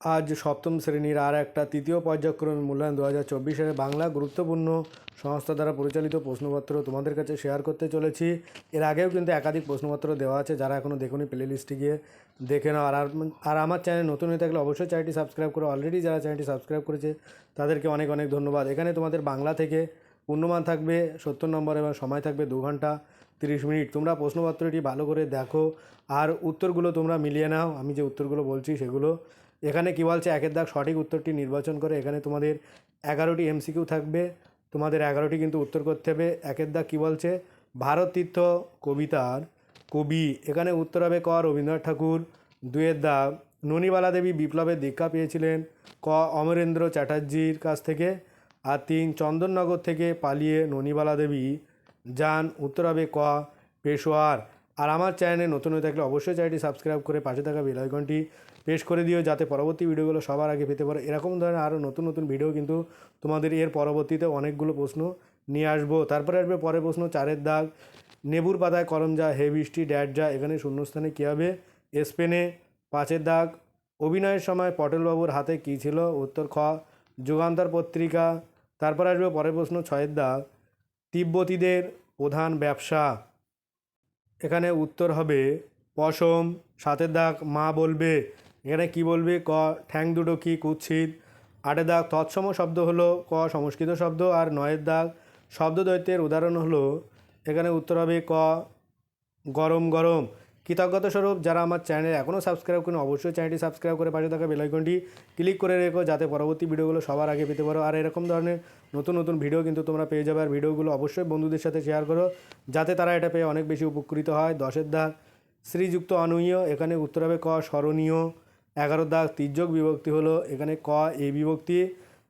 আজ সপ্তম শ্রেণির আর একটা তৃতীয় পর্যায়ক্রমে মূল্যায়ন দু হাজার চব্বিশের বাংলা গুরুত্বপূর্ণ সংস্থা দ্বারা পরিচালিত প্রশ্নপত্র তোমাদের কাছে শেয়ার করতে চলেছি। এর আগেও কিন্তু একাধিক প্রশ্নপত্র দেওয়া আছে, যারা এখনও দেখুনি প্লে লিস্টে গিয়ে দেখে নাও। আর আর- আমার চ্যানেল নতুন হয়ে থাকলে অবশ্যই চ্যানেলটি সাবস্ক্রাইব করো অলরেডি যারা চ্যানেলটি সাবস্ক্রাইব করেছে, তাদেরকে অনেক অনেক ধন্যবাদ। এখানে তোমাদের বাংলা থেকে পূর্ণমান থাকবে সত্তর নম্বর এবং সময় থাকবে দু ঘণ্টা তিরিশ মিনিট। তোমরা প্রশ্নপত্রটি ভালো করে দেখো, আর উত্তরগুলো তোমরা মিলিয়ে নাও। আমি যে উত্তরগুলো বলছি সেগুলো এখানে কী বলছে? একের দাগ সঠিক উত্তরটি নির্বাচন করে এখানে তোমাদের এগারোটি এমসিকিউ থাকবে। তোমাদের এগারোটি কিন্তু উত্তর করতে হবে। একের দাগ কী বলছে? ভারত তীর্থ কবিতার কবি। এখানে উত্তর হবে ক. রবীন্দ্রনাথ ঠাকুর। দুয়ের দাগ, ননিবালা দেবী বিপ্লবের দীক্ষা পেয়েছিলেন ক. অমরেন্দ্র চ্যাটার্জির কাছ থেকে। আর তিন, চন্দননগর থেকে পালিয়ে ননিবালা দেবী যান। উত্তর হবে ক. পেশোয়ার। আর আমার চ্যানেলে নতুন হয়ে থাকলে অবশ্যই চ্যানেলটি সাবস্ক্রাইব করে পাশে থাকা বেল আইকনটি প্রেস করে দিও যাতে পরবর্তী ভিডিওগুলো সবার আগে পেতে পারো। এরকম ধরনের আরও নতুন নতুন ভিডিও কিন্তু তোমাদের এর পরবর্তীতে অনেকগুলো প্রশ্ন নিয়ে আসব। তারপরে আসবে পরের প্রশ্ন, চারের দাগ, নেবুর পাতায় কলম যা, হে বৃষ্টি ড্যাট যা, এখানে শূন্যস্থানে কী হবে? স্পেনে, পাঁচের দাগ, অভিনয়ের সময় পটেলবাবুর হাতে কী ছিল? উত্তর খ, যুগান্তর পত্রিকা। তারপর আসবে পরের প্রশ্ন, ছয়ের দাগ, তিব্বতীদের প্রধান ব্যবসা। এখানে উত্তর হবে পশম, সাতের দাগ মা বলবে, এখানে কি বলবে? ক, ঠ্যাং দুটো কি কুৎসিত? আটের দাগ তৎসম শব্দ হলো, ক, সংস্কৃত শব্দ, আর নয়ের দাগ শব্দ শব্দদ্বৈতের উদাহরণ হলো, এখানে উত্তর হবে ক, গরম গরম। কৃতজ্ঞতা স্বরূপ যারা আমার চ্যানেল এখনও সাবস্ক্রাইব করেন, অবশ্যই চ্যানেলটি সাবস্ক্রাইব করে পাশে থাকা বেলাইকনটি ক্লিক করে রেখো যাতে পরবর্তী ভিডিওগুলো সবার আগে পেতে পারো। আর এরকম ধরনের নতুন নতুন ভিডিও কিন্তু তোমরা পেয়ে যাবে। আর ভিডিওগুলো অবশ্যই বন্ধুদের সাথে শেয়ার করো যাতে তারা এটা পেয়ে অনেক বেশি উপকৃত হয়। দশের দাগ, শ্রীযুক্ত অনুনীয় এখানে উত্তর হবে ক, স্মরণীয়। এগারো দাগ, তির্যক বিভক্তি হলো, এখানে ক, এ বিভক্তি।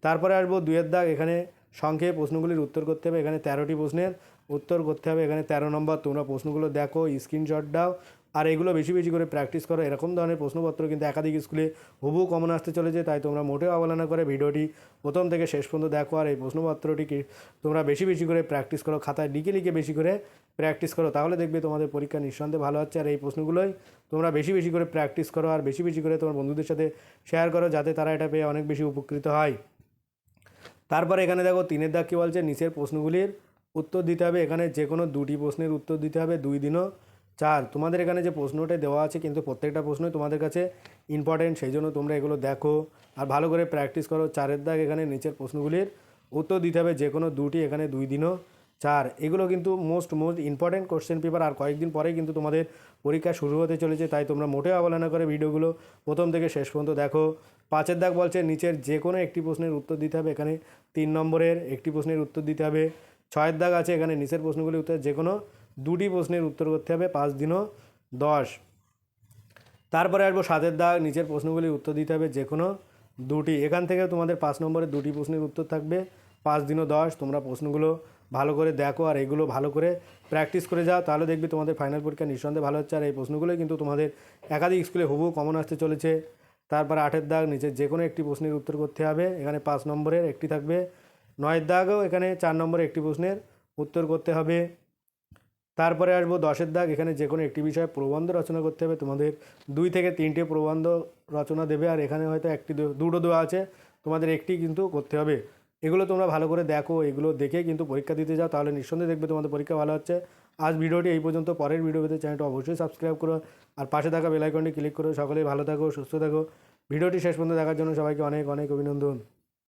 তারপরে আসব দুয়ের দাগ, এখানে সংক্ষেপে প্রশ্নগুলির উত্তর করতে হবে, এখানে তেরোটি প্রশ্নের উত্তর করতে হবে, এখানে তেরো নম্বর, তোমরা প্রশ্নগুলো দেখো স্ক্রিনশট দাও। আর এগুলো বেশি বেশি করে প্র্যাকটিস করো। এরকম ধরনের প্রশ্নপত্র কিন্তু একাধিক স্কুলে হুবু কমন আসতে চলেছে, তাই তোমরা মোটেও অবহেলনা করে ভিডিওটি প্রথম থেকে শেষ পর্যন্ত দেখো। আর এই প্রশ্নপত্রটি কি তোমরা বেশি বেশি করে প্র্যাকটিস করো, খাতায় লিখে লিখে বেশি করে প্র্যাকটিস করো, তাহলে দেখবে তোমাদের পরীক্ষা নিঃসন্দেহে ভালো হচ্ছে। আর এই প্রশ্নগুলোই তোমরা বেশি বেশি করে প্র্যাকটিস করো আর বেশি বেশি করে তোমার বন্ধুদের সাথে শেয়ার করো, যাতে তারা এটা পেয়ে অনেক বেশি উপকৃত হয়। তারপরে এখানে দেখো, তিনের দাগ কী বলছে? নিচের প্রশ্নগুলির উত্তর দিতে হবে। এখানে যে কোনো দুটি প্রশ্নের উত্তর দিতে হবে দুই দিনও। চার, তোমাদের এখানে যে প্রশ্নটা দেওয়া আছে কিন্তু প্রত্যেকটা প্রশ্নই তোমাদের কাছে ইম্পর্টেন্ট সেই জন্য তোমরা এগুলো দেখো। আর ভালো করে প্র্যাকটিস করো। চারের দাগ এখানে নিচের প্রশ্নগুলির উত্তর দিতে হবে যে কোনো দুটি এখানে দুই দিনও। চার, এগুলো কিন্তু most most important question paper আর কয়েকদিন পরেই কিন্তু তোমাদের পরীক্ষা শুরু হতে চলেছে, তাই তোমরা মোটেও অবহেলনা করে ভিডিওগুলো প্রথম থেকে শেষ পর্যন্ত দেখো। পাঁচের দাগ বলছে নিচের যে কোনো একটি প্রশ্নের উত্তর দিতে হবে, এখানে তিন নম্বরের একটি প্রশ্নের উত্তর দিতে হবে। ছয়ের দাগ আছে এখানে নিচের প্রশ্নগুলির উত্তর যে কোনো দুটি প্রশ্নের উত্তর করতে হবে, পাঁচ দিনও দশ। তারপরে আসব সাতের দাগ, নিচের প্রশ্নগুলির উত্তর দিতে হবে যে কোনো দুটি। এখান থেকে তোমাদের পাঁচ নম্বরের দুটি প্রশ্নের উত্তর থাকবে, পাঁচ দিনও দশ। তোমরা প্রশ্নগুলো ভালো করে দেখো আর এগুলো ভালো করে প্র্যাকটিস করে যাও, তাহলে দেখবে তোমাদের ফাইনাল পরীক্ষা নিঃসন্দেহে ভালো হচ্ছে। আর এই প্রশ্নগুলোই কিন্তু তোমাদের একাধিক স্কুলে হুবু কমন আসতে চলেছে। তারপর আটের দাগ নিচে যে কোনো একটি প্রশ্নের উত্তর করতে হবে। এখানে পাঁচ নম্বরের একটি থাকবে, নয়ের দাগও এখানে চার নম্বরে একটি প্রশ্নের উত্তর করতে হবে। তারপরে আসব দশের দাগ। এখানে যে কোনো একটি বিষয়ে প্রবন্ধ রচনা করতে হবে। তোমাদের দুই থেকে তিনটে প্রবন্ধ রচনা দেবে আর এখানে হয়তো একটি দুটো দেওয়া আছে। তোমাদের একটি কিন্তু করতে হবে। এগুলো তোমরা ভালো করে দেখো, এগুলো দেখে কিন্তু পরীক্ষা দিতে যাও, তাহলে নিঃসন্দেহে দেখবে তোমাদের পরীক্ষা ভালো হচ্ছে। আজ ভিডিওটি এই পর্যন্ত। পরের ভিডিও পেতে চ্যানেলটা অবশ্যই সাবস্ক্রাইব করো আর পাশে থাকা বেলাইকনটি ক্লিক করো সকলেই ভালো থাকো, সুস্থ থাকো। ভিডিওটি শেষ পর্যন্ত দেখার জন্য সবাইকে অনেক অনেক অভিনন্দন।